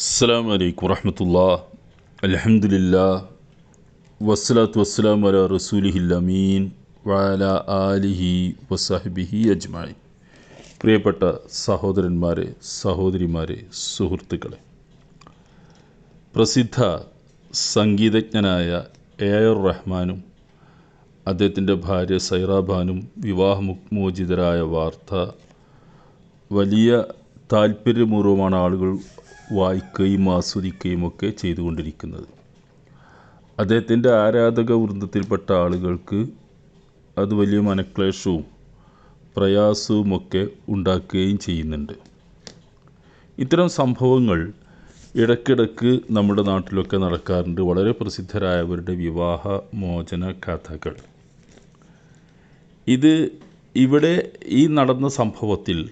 അസ്സാം വലൈക്കും വറഹമത്തുള്ള അലഹമുല്ല വസ്സലാത്തു വസ്സലാം അല റസൂലിഹില്ലമീൻ വാല ആലിഹി വസാഹിബിഹി അജ്മായി പ്രിയപ്പെട്ട സഹോദരന്മാരെ സഹോദരിമാരെ സുഹൃത്തുക്കളെ. പ്രസിദ്ധ സംഗീതജ്ഞനായ എ ആർ റഹ്മാനും അദ്ദേഹത്തിന്റെ ഭാര്യ സൈറാബാനും വിവാഹമോചിതരായ വാർത്ത വലിയ താല്പര്യപൂർവമാണ് ആളുകൾ വായിക്കുകയും ആസ്വദിക്കുകയും ഒക്കെ ചെയ്തുകൊണ്ടിരിക്കുന്നത്. അദ്ദേഹത്തിന്റെ ആരാധക വൃന്ദത്തിൽപ്പെട്ട ആളുകൾക്ക് അത് വലിയ മനക്ലേശവും പ്രയാസവുമൊക്കെ ഉണ്ടാക്കുകയും ചെയ്യുന്നുണ്ട്. ഇത്തരം സംഭവങ്ങൾ ഇടയ്ക്കിടയ്ക്ക് നമ്മുടെ നാട്ടിലൊക്കെ നടക്കാറുണ്ട്. വളരെ പ്രസിദ്ധരായവരുടെ വിവാഹ മോചന കഥകൾ. ഇത് ഇവിടെ ഈ നടന്ന സംഭവത്തിൽ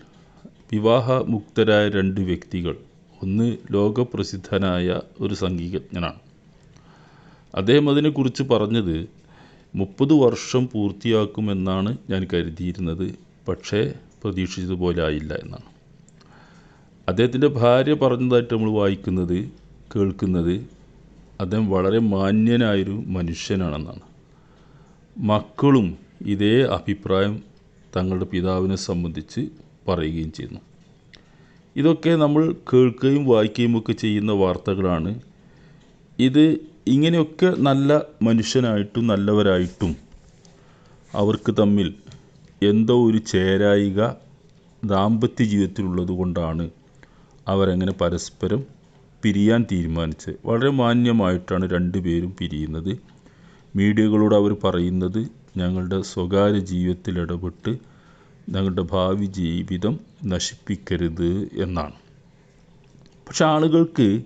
വിവാഹമുക്തരായ രണ്ട് വ്യക്തികൾ. ഒന്ന് ലോകപ്രസിദ്ധനായ ഒരു സംഗീതജ്ഞനാണ്. അദ്ദേഹം അതിനെക്കുറിച്ച് പറഞ്ഞത് മുപ്പത് വർഷം പൂർത്തിയാക്കുമെന്നാണ് ഞാൻ കരുതിയിരുന്നത്. പക്ഷേ പ്രതീക്ഷിച്ചതുപോലെ ആയില്ല എന്നാണ്. അദ്ദേഹത്തിന്റെ ഭാര്യ പറഞ്ഞതായിട്ട് നമ്മൾ വായിക്കുന്നത് കേൾക്കുന്നത് അദ്ദേഹം വളരെ മാന്യനായൊരു മനുഷ്യനാണെന്നാണ്. മക്കളും ഇതേ അഭിപ്രായം തങ്ങളുടെ പിതാവിനെ സംബന്ധിച്ച് പറയുകയും ചെയ്യുന്നു. ഇതൊക്കെ നമ്മൾ കേൾക്കുകയും വായിക്കുകയും ഒക്കെ ചെയ്യുന്ന വാർത്തകളാണ്. ഇത് ഇങ്ങനെയൊക്കെ നല്ല മനുഷ്യനായിട്ടും നല്ലവരായിട്ടും അവർക്ക് തമ്മിൽ എന്തോ ഒരു ചേരായിക ദാമ്പത്യ ജീവിതത്തിലുള്ളത് കൊണ്ടാണ് അവരങ്ങനെ പരസ്പരം പിരിയാൻ തീരുമാനിച്ചത്. വളരെ മാന്യമായിട്ടാണ് രണ്ടുപേരും പിരിയുന്നത്. മീഡിയകളോട് അവർ പറയുന്നത് ഞങ്ങളുടെ സ്വകാര്യ ജീവിതത്തിൽ ഇടപെട്ട് ഞങ്ങളുടെ ഭാവി ജീവിതം നശിപ്പിക്കരുത് എന്നാണ്. പക്ഷെ ആളുകൾക്ക്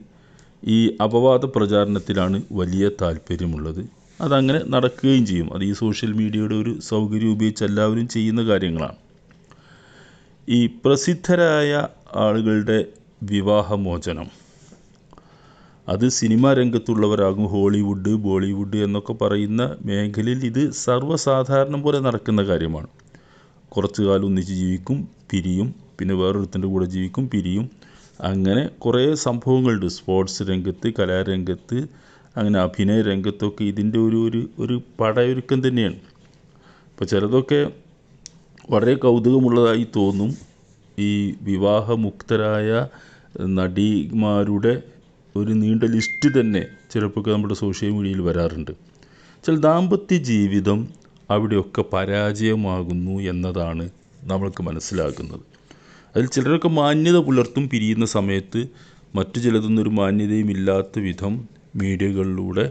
ഈ അപവാദ പ്രചാരണത്തിലാണ് വലിയ താല്പര്യമുള്ളത്. അതങ്ങനെ നടക്കുകയും ചെയ്യും. അത് ഈ സോഷ്യൽ മീഡിയയുടെ ഒരു സൗകര്യം ഉപയോഗിച്ച് എല്ലാവരും ചെയ്യുന്ന കാര്യങ്ങളാണ്. ഈ പ്രസിദ്ധരായ ആളുകളുടെ വിവാഹമോചനം. അത് സിനിമാ രംഗത്തുള്ളവരാകും. ഹോളിവുഡ് ബോളിവുഡ് എന്നൊക്കെ പറയുന്ന മേഖലയിൽ ഇത് സർവസാധാരണം പോലെ നടക്കുന്ന കാര്യമാണ്. കുറച്ചു കാലം ഒന്നിച്ച് ജീവിക്കും പിരിയും. പിന്നെ വേറൊരുത്തന്റെ കൂടെ ജീവിക്കും പിരിയും. അങ്ങനെ കുറേ സംഭവങ്ങളുണ്ട്. സ്പോർട്സ് രംഗത്ത് കലാരംഗത്ത് അങ്ങനെ അഭിനയ രംഗത്തൊക്കെ ഇതിന്റെ ഒരു ഒരു ഒരു പടയൊരുക്കം തന്നെയാണ്. അപ്പോൾ ചിലതൊക്കെ വളരെ കൗതുകമുള്ളതായി തോന്നും. ഈ വിവാഹമുക്തരായ നടിമാരുടെ ഒരു നീണ്ട ലിസ്റ്റ് തന്നെ ചിലപ്പോൾ നമ്മുടെ സോഷ്യൽ മീഡിയയിൽ വരാറുണ്ട്. ചില ദാമ്പത്യ ജീവിതം അവിടെയൊക്കെ പരാജയമാകുന്നു എന്നതാണ് നമ്മൾക്ക് മനസ്സിലാക്കുന്നത് അതിൽ ചിലരൊക്കെ മാന്യത പുലർത്തും പിരിയുന്ന സമയത്ത് മറ്റു ചിലതൊന്നും ഒരു മാന്യതയും ഇല്ലാത്ത വിധം മീഡിയകളിലൂടെ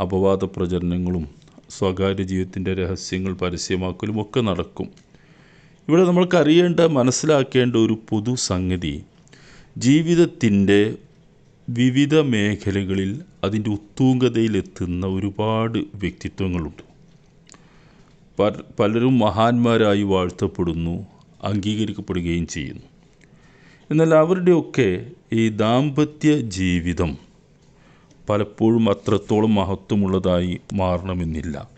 അപവാദ പ്രചരണങ്ങളും സ്വകാര്യ ജീവിതത്തിന്റെ രഹസ്യങ്ങൾ പരസ്യമാക്കലും ഒക്കെ നടക്കും. ഇവിടെ നമ്മൾക്കറിയേണ്ട മനസ്സിലാക്കേണ്ട ഒരു പൊതു സംഗതി ജീവിതത്തിന്റെ വിവിധ മേഖലകളിൽ അതിന്റെ ഉത്തൂങ്കതയിലെത്തുന്ന ഒരുപാട് വ്യക്തിത്വങ്ങളുണ്ട്. പലരും മഹാന്മാരായി വാഴ്ത്തപ്പെടുന്നു അംഗീകരിക്കപ്പെടുകയും ചെയ്യുന്നു. എന്നാൽ അവരുടെയൊക്കെ ഈ ദാമ്പത്യ ജീവിതം പലപ്പോഴും അത്രത്തോളം മഹത്വമുള്ളതായി മാറണമെന്നില്ല.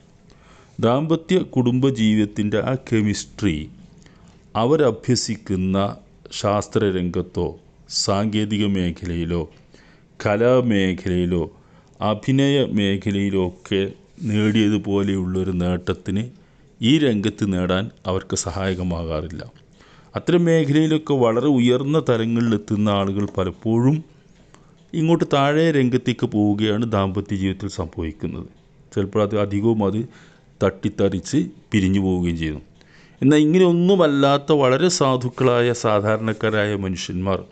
ദാമ്പത്യ കുടുംബ ജീവിതത്തിന്റെ ആ കെമിസ്ട്രി അവരഭ്യസിക്കുന്ന ശാസ്ത്രരംഗത്തോ സാങ്കേതിക മേഖലയിലോ കലാമേഖലയിലോ അഭിനയ മേഖലയിലോ ഒക്കെ നേടിയതുപോലെയുള്ളൊരു നേട്ടത്തിന് ഈ രംഗത്ത് നേടാൻ അവർക്ക് സഹായകമാകാറില്ല. അത്തരം മേഖലയിലൊക്കെ വളരെ ഉയർന്ന തലങ്ങളിലെത്തുന്ന ആളുകൾ പലപ്പോഴും ഇങ്ങോട്ട് താഴെ രംഗത്തേക്ക് പോവുകയാണ് ദാമ്പത്യ ജീവിതത്തിൽ സംഭവിക്കുന്നത്. ചിലപ്പോൾ അത് അധികവും അത് തട്ടിത്തറിച്ച് പിരിഞ്ഞു പോവുകയും ചെയ്യുന്നു. എന്നാൽ ഇങ്ങനെയൊന്നുമല്ലാത്ത വളരെ സാധുക്കളായ സാധാരണക്കാരായ മനുഷ്യന്മാർ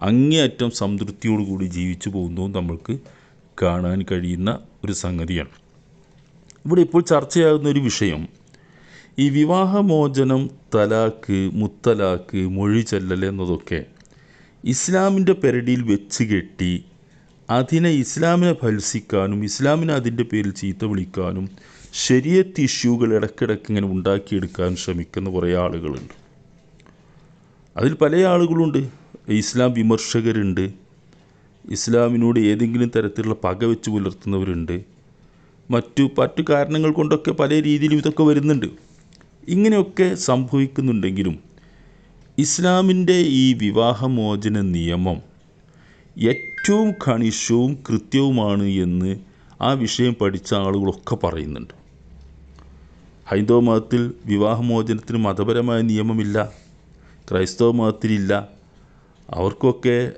അങ്ങേയറ്റം സംതൃപ്തിയോടുകൂടി ജീവിച്ചു പോകുന്നതും നമ്മൾക്ക് കാണാൻ കഴിയുന്ന ഒരു സംഗതിയാണ്. ഇവിടെ ഇപ്പോൾ ചർച്ചയാകുന്ന ഒരു വിഷയം ഈ വിവാഹമോചനം തലാക്ക് മുത്തലാക്ക് മൊഴി ചെല്ലൽ എന്നതൊക്കെ ഇസ്ലാമിന്റെ പെരടിയിൽ വെച്ച് കെട്ടി അതിനെ ഇസ്ലാമിനെ ഫലസിക്കാനും ഇസ്ലാമിനെ അതിന്റെ പേരിൽ ചീത്ത വിളിക്കാനും ശരിയത്ത് ഇഷ്യൂകൾ ഇടയ്ക്കിടയ്ക്ക് ഇങ്ങനെ ഉണ്ടാക്കിയെടുക്കാൻ ശ്രമിക്കുന്ന കുറേ ആളുകളുണ്ട്. അതിൽ പല ആളുകളുണ്ട്. ഇസ്ലാം വിമർശകരുണ്ട്. ഇസ്ലാമിനോട് ഏതെങ്കിലും തരത്തിലുള്ള പക വെച്ച് പുലർത്തുന്നവരുണ്ട്. മറ്റു മറ്റു കാരണങ്ങൾ കൊണ്ടൊക്കെ പല രീതിയിലും ഇതൊക്കെ വരുന്നുണ്ട്. ഇങ്ങനെയൊക്കെ സംഭവിക്കുന്നുണ്ടെങ്കിലും ഇസ്ലാമിന്റെ ഈ വിവാഹമോചന നിയമം ഏറ്റവും കണിശവും കൃത്യവുമാണ് എന്ന് ആ വിഷയം പഠിച്ച ആളുകളൊക്കെ പറയുന്നുണ്ട്. ഹൈന്ദവ മതത്തിൽ വിവാഹമോചനത്തിന് മതപരമായ നിയമമില്ല ക്രൈസ്തവ മതത്തിലില്ല. അവർക്കൊക്കെ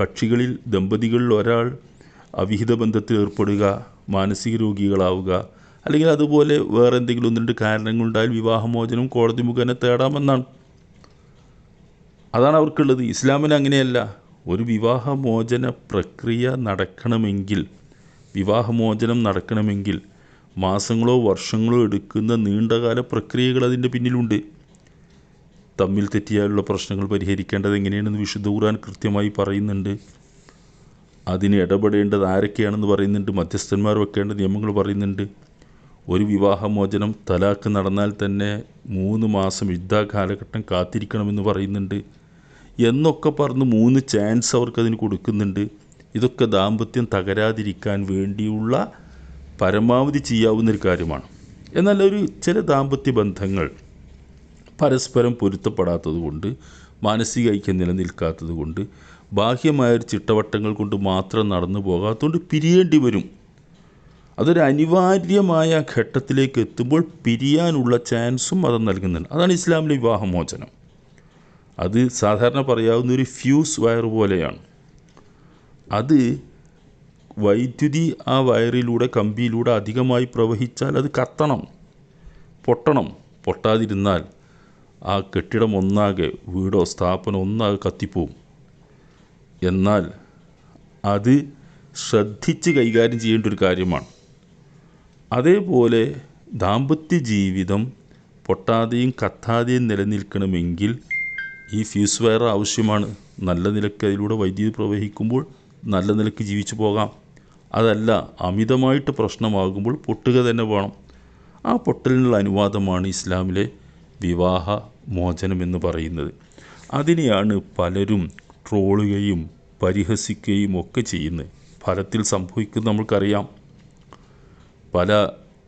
കക്ഷികളിൽ ദമ്പതികളിൽ ഒരാൾ അവിഹിത ബന്ധത്തിൽ ഏർപ്പെടുക മാനസിക രോഗികളാവുക അല്ലെങ്കിൽ അതുപോലെ വേറെ എന്തെങ്കിലും ഒന്ന് രണ്ട് കാരണങ്ങളുണ്ടായാൽ വിവാഹമോചനം കോടതി മുഖേന തേടാമെന്നാണ്. അതാണ് അവർക്കുള്ളത്. ഇസ്ലാമിന് അങ്ങനെയല്ല. ഒരു വിവാഹമോചന പ്രക്രിയ നടക്കണമെങ്കിൽ വിവാഹമോചനം നടക്കണമെങ്കിൽ മാസങ്ങളോ വർഷങ്ങളോ എടുക്കുന്ന നീണ്ടകാല പ്രക്രിയകൾ അതിന്റെ പിന്നിലുണ്ട്. തമ്മിൽ തെറ്റിയാലുള്ള പ്രശ്നങ്ങൾ പരിഹരിക്കേണ്ടത് എങ്ങനെയാണെന്ന് വിശുദ്ധ ഖുർആൻ കൃത്യമായി പറയുന്നുണ്ട്. അതിന് ഇടപെടേണ്ടത് ആരൊക്കെയാണെന്ന് പറയുന്നുണ്ട്. മധ്യസ്ഥന്മാർ വെക്കേണ്ട നിയമങ്ങൾ പറയുന്നുണ്ട്. ഒരു വിവാഹമോചനം തലാക്ക് നടന്നാൽ തന്നെ മൂന്ന് മാസം യുദ്ധ കാലഘട്ടം കാത്തിരിക്കണമെന്ന് പറയുന്നുണ്ട്. എന്നൊക്കെ പറഞ്ഞ് മൂന്ന് ചാൻസ് അവർക്കതിന് കൊടുക്കുന്നുണ്ട്. ഇതൊക്കെ ദാമ്പത്യം തകരാതിരിക്കാൻ വേണ്ടിയുള്ള പരമാവധി ചെയ്യാവുന്നൊരു കാര്യമാണ്. എന്നാൽ ഒരു ചില ദാമ്പത്യ ബന്ധങ്ങൾ പരസ്പരം പൊരുത്തപ്പെടാത്തത് കൊണ്ട് മാനസിക ഐക്യം നിലനിൽക്കാത്തത് കൊണ്ട് ബാഹ്യമായൊരു ചിട്ടവട്ടങ്ങൾ കൊണ്ട് മാത്രം നടന്നു പോകാത്തതുകൊണ്ട് പിരിയേണ്ടി വരും. അതൊരു അനിവാര്യമായ ഘട്ടത്തിലേക്ക് എത്തുമ്പോൾ പിരിയാനുള്ള ചാൻസും മതം നൽകുന്നുണ്ട്. അതാണ് ഇസ്ലാമിലെ വിവാഹമോചനം. അത് സാധാരണ പറയാവുന്ന ഒരു ഫ്യൂസ് വയർ പോലെയാണ്. അത് വൈദ്യുതി ആ വയറിലൂടെ കമ്പിയിലൂടെ അധികമായി പ്രവഹിച്ചാൽ അത് കത്തണം പൊട്ടണം. പൊട്ടാതിരുന്നാൽ ആ കെട്ടിടം ഒന്നാകെ വീടോ സ്ഥാപനം ഒന്നാകെ കത്തിപ്പോവും. എന്നാൽ അത് ശ്രദ്ധിച്ച് കൈകാര്യം ചെയ്യേണ്ട ഒരു കാര്യമാണ്. അതേപോലെ ദാമ്പത്യ ജീവിതം പൊട്ടാതെയും കത്താതെയും നിലനിൽക്കണമെങ്കിൽ ഈ ഫ്യൂസ് വയർ ആവശ്യമാണ്. നല്ല നിലയ്ക്ക് അതിലൂടെ വൈദ്യുതി പ്രവഹിക്കുമ്പോൾ നല്ല നിലയ്ക്ക് ജീവിച്ചു പോകാം. അതല്ല അമിതമായിട്ട് പ്രശ്നമാകുമ്പോൾ പൊട്ടുക തന്നെ വേണം. ആ പൊട്ടലിനുള്ള അനുവാദമാണ് ഇസ്ലാമിലെ വിവാഹ മോചനം എന്ന് പറയുന്നത്. അതിനെയാണ് പലരും ട്രോളുകയും പരിഹസിക്കുകയും ഒക്കെ ചെയ്യുന്നത്. ഫലത്തിൽ സംഭവിക്കുന്നത് നമ്മൾക്കറിയാം. പല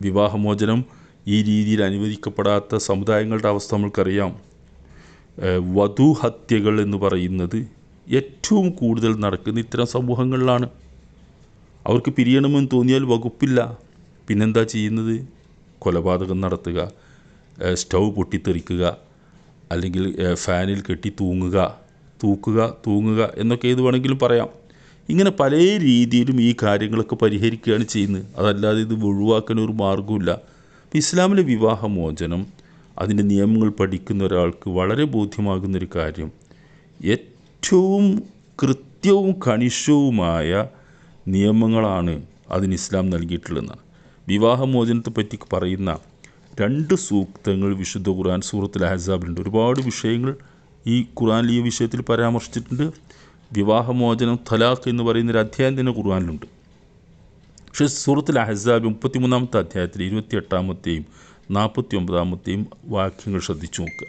വിവാഹമോചനം ഈ രീതിയിൽ അനുവദിക്കപ്പെടാത്ത സമുദായങ്ങളുടെ അവസ്ഥ നമ്മൾക്കറിയാം. വധുഹത്യകൾ എന്ന് പറയുന്നത് ഏറ്റവും കൂടുതൽ നടക്കുന്ന ഇത്തരം സമൂഹങ്ങളിലാണ്. അവർക്ക് പിരിയണമെന്ന് തോന്നിയാൽ വകുപ്പില്ല. പിന്നെന്താ ചെയ്യുന്നത്? കൊലപാതകം നടത്തുക സ്റ്റൗ പൊട്ടിത്തെറിക്കുക അല്ലെങ്കിൽ ഫാനിൽ കെട്ടി തൂങ്ങുക തൂക്കുക തൂങ്ങുക എന്നൊക്കെ ഏത് വേണമെങ്കിലും പറയാം. ഇങ്ങനെ പല രീതിയിലും ഈ കാര്യങ്ങളൊക്കെ പരിഹരിക്കുകയാണ് ചെയ്യുന്നത്. അതല്ലാതെ ഇത് ഒഴിവാക്കാൻ ഒരു മാർഗമില്ല ഇസ്ലാമിലെ വിവാഹമോചനം അതിന്റെ നിയമങ്ങൾ പഠിക്കുന്ന ഒരാൾക്ക് വളരെ ബോധ്യമാകുന്നൊരു കാര്യം. ഏറ്റവും കൃത്യവും കണിശവുമായ നിയമങ്ങളാണ് അതിന് ഇസ്ലാം നൽകിയിട്ടുള്ളതെന്നാണ്. വിവാഹമോചനത്തെ പറ്റി പറയുന്ന രണ്ട് സൂക്തങ്ങൾ വിശുദ്ധ ഖുർആൻ സൂറത്തിൽ അഹസാബിലുണ്ട്. ഒരുപാട് വിഷയങ്ങൾ ഈ ഖുർആൻ ഈ വിഷയത്തിൽ പരാമർശിച്ചിട്ടുണ്ട്. വിവാഹമോചനം തലാഖ് എന്ന് പറയുന്ന ഒരു അധ്യായം തന്നെ കുറുവാനിലുണ്ട് പക്ഷേ സൂറത്തിൽ അഹസാബ് മുപ്പത്തിമൂന്നാമത്തെ അധ്യായത്തിൽ ഇരുപത്തിയെട്ടാമത്തെയും നാൽപ്പത്തി ഒമ്പതാമത്തെയും വാക്യങ്ങൾ ശ്രദ്ധിച്ചു നോക്കുക.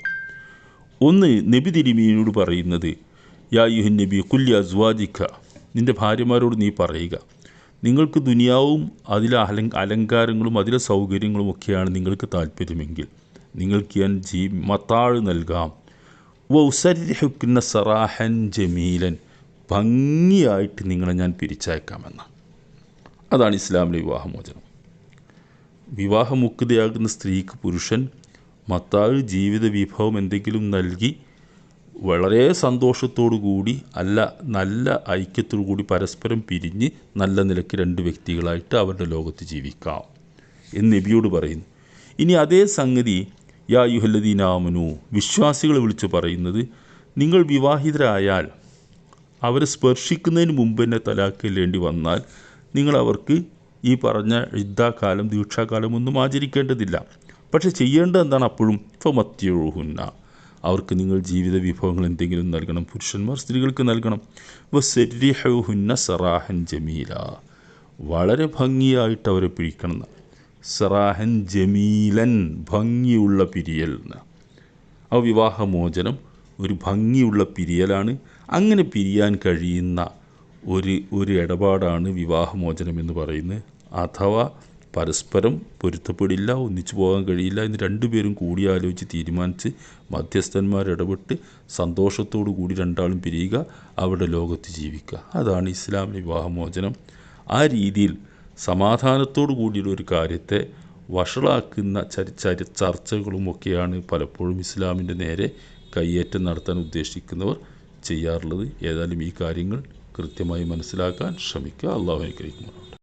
ഒന്ന് നബി തിരുമീനോട് പറയുന്നത് യാ യുഹൻ നബി കുല്യ സ്വാദിഖ നിന്റെ ഭാര്യമാരോട് നീ പറയുക നിങ്ങൾക്ക് ദുനിയാവും അതിലെ അലങ്ക അലങ്കാരങ്ങളും അതിലെ സൗകര്യങ്ങളും ഒക്കെയാണ് നിങ്ങൾക്ക് താല്പര്യമെങ്കിൽ നിങ്ങൾക്ക് ഞാൻ ജീ മത്താഴ് നൽകാം. വൗസരിഹുക്കുന്ന സറാഹൻ ജമീലൻ. ഭംഗിയായിട്ട് നിങ്ങളെ ഞാൻ പിരിച്ചയക്കാമെന്ന്. അതാണ് ഇസ്ലാമിലെ വിവാഹമോചനം. വിവാഹമുക്തയാകുന്ന സ്ത്രീക്ക് പുരുഷൻ മത്താഴ് ജീവിത വിഭവം എന്തെങ്കിലും നൽകി വളരെ സന്തോഷത്തോടു കൂടി അല്ല നല്ല ഐക്യത്തോടു കൂടി പരസ്പരം പിരിഞ്ഞ് നല്ല നിലയ്ക്ക് രണ്ട് വ്യക്തികളായിട്ട് അവരുടെ ലോകത്ത് ജീവിക്കാം എന്ന് നബിയോട് പറയുന്നു. ഇനി അതേ സംഗതി യാ യുഹല്ലദീനാമനു വിശ്വാസികളെ വിളിച്ചു പറയുന്നത് നിങ്ങൾ വിവാഹിതരായാൽ അവരെ സ്പർശിക്കുന്നതിന് മുമ്പ് തന്നെ തലാക്കില്ലേണ്ടി വന്നാൽ നിങ്ങൾ അവർക്ക് ഈ പറഞ്ഞ യുദ്ധാകാലം ദീക്ഷാകാലം ഒന്നും ആചരിക്കേണ്ടതില്ല. പക്ഷെ ചെയ്യേണ്ടത് എന്താണ്? അപ്പോഴും ഫമത്യഴുഹുന്ന അവർക്ക് നിങ്ങൾ ജീവിത വിഭവങ്ങൾ എന്തെങ്കിലും നൽകണം. പുരുഷന്മാർ സ്ത്രീകൾക്ക് നൽകണം. വസരിഹുന്ന സറാഹൻ ജമീല. വളരെ ഭംഗിയായിട്ട് അവരെ പിഴിക്കണം. സറാഹൻ ജമീലൻ ഭംഗിയുള്ള പിരിയൽ. ആ വിവാഹമോചനം ഒരു ഭംഗിയുള്ള പിരിയലാണ്. അങ്ങനെ പിരിയാൻ കഴിയുന്ന ഒരു ഒരു ഇടപാടാണ് വിവാഹമോചനം എന്ന് പറയുന്നത്. അഥവാ പരസ്പരം പൊരുത്തപ്പെടില്ല ഒന്നിച്ചു പോകാൻ കഴിയില്ല എന്ന് രണ്ടുപേരും കൂടിയാലോചിച്ച് തീരുമാനിച്ച് മധ്യസ്ഥന്മാരിടപെട്ട് സന്തോഷത്തോടു കൂടി രണ്ടാളും പിരിയുക അവരുടെ ലോകത്ത് ജീവിക്കുക. അതാണ് ഇസ്ലാമിലെ വിവാഹമോചനം. ആ രീതിയിൽ സമാധാനത്തോടു കൂടിയുള്ള ഒരു കാര്യത്തെ വഷളാക്കുന്ന ചരി ചരി ചർച്ചകളുമൊക്കെയാണ് പലപ്പോഴും ഇസ്ലാമിന്റെ നേരെ കയ്യേറ്റം നടത്താൻ ഉദ്ദേശിക്കുന്നവർ ചെയ്യാറുള്ളത് ഏതായാലും ഈ കാര്യങ്ങൾ കൃത്യമായി മനസ്സിലാക്കാൻ ശ്രമിക്കുക. അള്ളാഹു അനുഗ്രഹിക്കുന്നുണ്ട്